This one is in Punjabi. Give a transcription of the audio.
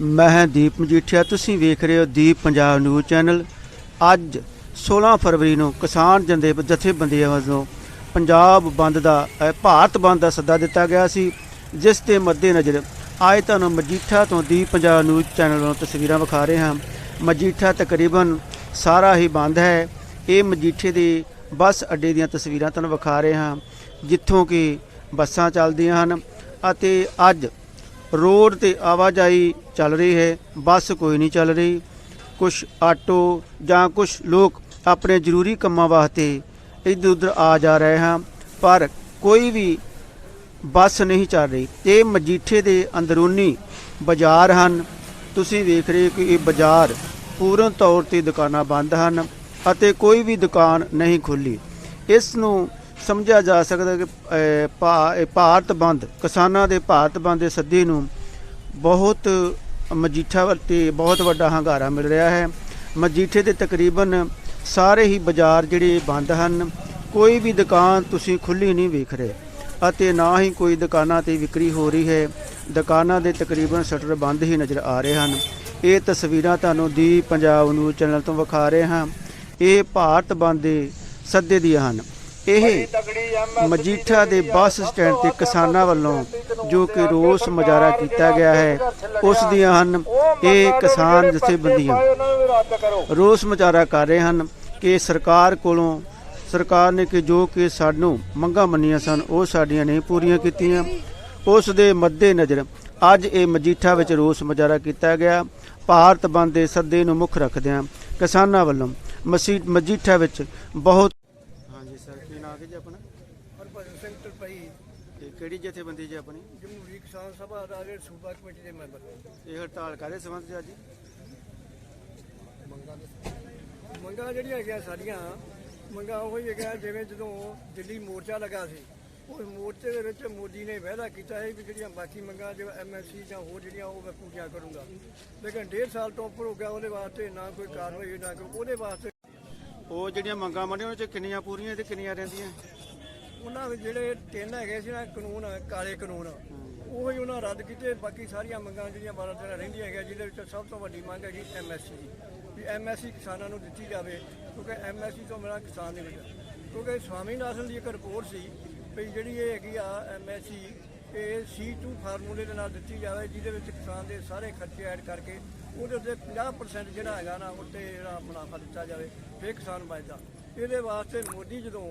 ਮੈਂ ਹਾਂ ਦੀਪ ਮਜੀਠੀਆ, ਤੁਸੀਂ ਵੇਖ ਰਹੇ ਹੋ ਦੀਪ ਪੰਜਾਬ ਨਿਊਜ਼ ਚੈਨਲ। ਅੱਜ 16 ਫਰਵਰੀ ਨੂੰ ਕਿਸਾਨ ਜੰਦੇ ਜਥੇਬੰਦੀਆਂ ਵੱਲੋਂ ਪੰਜਾਬ ਬੰਦ ਦਾ ਭਾਰਤ ਬੰਦ ਦਾ ਸੱਦਾ ਦਿੱਤਾ ਗਿਆ ਸੀ, ਜਿਸ ਦੇ ਮੱਦੇਨਜ਼ਰ ਅੱਜ ਤੁਹਾਨੂੰ ਮਜੀਠਾ ਤੋਂ ਦੀਪ ਪੰਜਾਬ ਨਿਊਜ਼ ਚੈਨਲ ਨੂੰ ਤਸਵੀਰਾਂ ਵਿਖਾ ਰਹੇ ਹਾਂ। ਮਜੀਠਾ ਤਕਰੀਬਨ ਸਾਰਾ ਹੀ ਬੰਦ ਹੈ। ਇਹ ਮਜੀਠੇ ਦੇ ਬੱਸ ਅੱਡੇ ਦੀਆਂ ਤਸਵੀਰਾਂ ਤੁਹਾਨੂੰ ਵਿਖਾ ਰਹੇ ਹਾਂ, ਜਿੱਥੋਂ ਕਿ ਬੱਸਾਂ ਚੱਲਦੀਆਂ ਹਨ ਅਤੇ ਅੱਜ ਰੋਡ ਤੇ ਆਵਾਜਾਈ ਚੱਲ ਰਹੀ ਹੈ, ਬੱਸ ਕੋਈ ਨਹੀਂ ਚੱਲ ਰਹੀ। ਕੁਝ ਆਟੋ ਜਾਂ ਕੁਝ ਲੋਕ ਆਪਣੇ ਜ਼ਰੂਰੀ ਕੰਮਾਂ ਵਾਸਤੇ ਇੱਧਰ ਉੱਧਰ ਆ ਜਾ ਰਹੇ ਹਨ, ਪਰ ਕੋਈ ਵੀ ਬੱਸ ਨਹੀਂ ਚੱਲ ਰਹੀ। ਇਹ ਮਜੀਠੇ ਦੇ ਅੰਦਰੂਨੀ ਬਾਜ਼ਾਰ ਹਨ। ਤੁਸੀਂ ਵੇਖ ਰਹੇ ਹੋ ਕਿ ਇਹ ਬਾਜ਼ਾਰ ਪੂਰਨ ਤੌਰ ਤੇ ਦੁਕਾਨਾਂ ਬੰਦ ਹਨ ਅਤੇ ਕੋਈ ਵੀ ਦੁਕਾਨ ਨਹੀਂ ਖੁੱਲੀ ਇਸ ਨੂੰ ਸਮਝਿਆ ਜਾ ਸਕਦਾ ਕਿ ਭਾ- ਭਾਰਤ ਬੰਦ, ਕਿਸਾਨਾਂ ਦੇ ਭਾਰਤ ਬੰਦ ਦੇ ਸੱਦੇ ਨੂੰ ਬਹੁਤ ਮਜੀਠਾ ਤੇ ਬਹੁਤ ਵੱਡਾ ਹੰਗਾਰਾ ਮਿਲ ਰਿਹਾ ਹੈ। ਮਜੀਠੇ ਦੇ ਤਕਰੀਬਨ ਸਾਰੇ ਹੀ ਬਾਜ਼ਾਰ ਜਿਹੜੇ ਬੰਦ ਹਨ, ਕੋਈ ਵੀ ਦੁਕਾਨ ਤੁਸੀਂ ਖੁੱਲੀ ਨਹੀਂ ਵੇਖ ਰਹੇ ਅਤੇ ਨਾ ਹੀ ਕੋਈ ਦੁਕਾਨਾਂ ਤੇ ਵਿਕਰੀ ਹੋ ਰਹੀ ਹੈ। ਦੁਕਾਨਾਂ ਦੇ ਤਕਰੀਬਨ ਸ਼ਟਰ ਬੰਦ ਹੀ ਨਜ਼ਰ ਆ ਰਹੇ ਹਨ। ਇਹ ਤਸਵੀਰਾਂ ਤੁਹਾਨੂੰ ਦੀ ਪੰਜਾਬ ਨਿਊਜ਼ ਚੈਨਲ ਤੋਂ ਵਿਖਾ ਰਹੇ ਹਾਂ। ਇਹ ਭਾਰਤ ਬੰਦ ਦੇ ਸੱਦੇ ਦੀਆਂ ਹਨ। ਇਹ ਮਜੀਠਾ ਦੇ ਬੱਸ ਸਟੈਂਡ ਤੇ ਕਿਸਾਨਾਂ ਵੱਲੋਂ ਜੋ ਕਿ ਰੋਸ ਮੁਜ਼ਾਹਰਾ ਕੀਤਾ ਗਿਆ ਹੈ ਉਸ ਦੀਆਂ ਹਨ ਇਹ ਕਿਸਾਨ ਜਥੇਬੰਦੀਆਂ ਰੋਸ ਮੁਜ਼ਾਹਰਾ ਕਰ ਰਹੇ ਹਨ ਕਿ ਸਰਕਾਰ ਕੋਲੋਂ ਸਰਕਾਰ ਨੇ ਕਿ ਜੋ ਕਿ ਸਾਨੂੰ ਮੰਗਾਂ ਮੰਨੀਆਂ ਸਨ ਉਹ ਸਾਡੀਆਂ ਨਹੀਂ ਪੂਰੀਆਂ ਕੀਤੀਆਂ। ਉਸ ਦੇ ਮੱਦੇ ਨਜ਼ਰ ਅੱਜ ਇਹ ਮਜੀਠਾ ਵਿੱਚ ਰੋਸ ਮੁਜ਼ਾਹਰਾ ਕੀਤਾ ਗਿਆ। ਭਾਰਤ ਬੰਦ ਦੇ ਸੱਦੇ ਨੂੰ ਮੁੱਖ ਰੱਖਦਿਆਂ ਕਿਸਾਨਾਂ ਵੱਲੋਂ ਮਜੀਠਾ ਵਿੱਚ ਬਹੁਤ ਕੀ ਜੀ ਆਪਣਾ? ਹਰਭਜਨ ਸਿੰਘ ਤਰਪਈ। ਇਹ ਕਿਹੜੀ ਜਥੇਬੰਦੀ ਜੀ ਆਪਣੀ? ਜਮਹੂਰੀ ਕਿਸਾਨ ਸਭਾ ਦਾ ਜਿਹੜੇ ਸੂਬਾ ਕਮੇਟੀ ਦੇ ਮੈਂਬਰ। ਇਹ ਹੜਤਾਲ ਕਾਦੇ ਸੰਬੰਧ ਚ ਅੱਜ ਮੰਗਾਂ ਜਿਹੜੀਆਂ ਹੈਗੀਆਂ ਸਾਡੀਆਂ ਮੰਗਾਂ ਉਹ ਹੀ ਹੈਗਾ ਜਿਵੇਂ ਜਦੋਂ ਦਿੱਲੀ ਮੋਰਚਾ ਲੱਗਾ ਸੀ। ਉਸ ਮੋਰਚੇ ਦੇ ਵਿੱਚ ਮੋਦੀ ਨੇ ਵਾਅਦਾ ਕੀਤਾ ਹੈ ਵੀ ਜਿਹੜੀਆਂ ਬਾਕੀ ਮੰਗਾਂ ਜਿਵੇਂ ਐਮਐਸਸੀ ਜਾਂ ਹੋਰ ਜਿਹੜੀਆਂ ਉਹ ਮੈਂ ਪੂਰੀਆਂ ਕਰੂੰਗਾ। ਲੇਕਿਨ ਡੇਢ ਸਾਲ ਤੋਂ ਉੱਪਰ ਹੋ ਗਿਆ ਉਹਦੇ ਵਾਸਤੇ ਨਾ ਕੋਈ ਕਾਰਵਾਈ ਨਾ ਕੋਈ ਉਹਦੇ ਵਾਸਤੇ ਉਹ ਜਿਹੜੀਆਂ ਮੰਗਾਂ ਮੰਨੀਆਂ ਉਹਨਾਂ ਚ ਕਿੰਨੀਆਂ ਪੂਰੀਆਂ ਤੇ ਕਿੰਨੀਆਂ ਰਹਿੰਦੀਆਂ? ਉਹਨਾਂ ਦੇ ਜਿਹੜੇ ਤਿੰਨ ਹੈਗੇ ਸੀ ਨਾ, ਕਾਨੂੰਨ, ਕਾਲੇ ਕਾਨੂੰਨ, ਉਹ ਹੀ ਉਹਨਾਂ ਰੱਦ ਕੀਤੇ। ਬਾਕੀ ਸਾਰੀਆਂ ਮੰਗਾਂ ਜਿਹੜੀਆਂ 12 13 ਰਹਿੰਦੀਆਂ ਹੈਗੀਆਂ, ਜਿਹਦੇ ਵਿੱਚ ਸਭ ਤੋਂ ਵੱਡੀ ਮੰਗ ਹੈਗੀ ਐਮਐਸਸੀ ਦੀ, ਵੀ ਐਮਐਸਸੀ ਕਿਸਾਨਾਂ ਨੂੰ ਦਿੱਤੀ ਜਾਵੇ, ਕਿਉਂਕਿ ਐਮਐਸਸੀ ਤੋਂ ਬਿਨਾਂ ਕਿਸਾਨ ਨਹੀਂ ਬਚਦਾ। ਕਿਉਂਕਿ ਸਵਾਮੀਨਾਥਨ ਦੀ ਇੱਕ ਰਿਪੋਰਟ ਸੀ ਵੀ ਜਿਹੜੀ ਇਹ ਹੈਗੀ ਆ ਐਮਐਸਸੀ ਇਹ C2 ਫਾਰਮੂਲੇ ਦੇ ਨਾਲ ਦਿੱਤੀ ਜਾਵੇ, ਜਿਹਦੇ ਵਿੱਚ ਕਿਸਾਨ ਦੇ ਸਾਰੇ ਖਰਚੇ ਐਡ ਕਰਕੇ ਉਹਦੇ ਉੱਤੇ 50% ਜਿਹੜਾ ਹੈਗਾ ਨਾ, ਉੱਤੇ ਜਿਹੜਾ ਮੁਨਾਫਾ ਦਿੱਤਾ ਜਾਵੇ, ਫਿਰ ਕਿਸਾਨ ਬਚਦਾ ਇਹਦੇ ਵਾਸਤੇ ਮੋਦੀ ਜਦੋਂ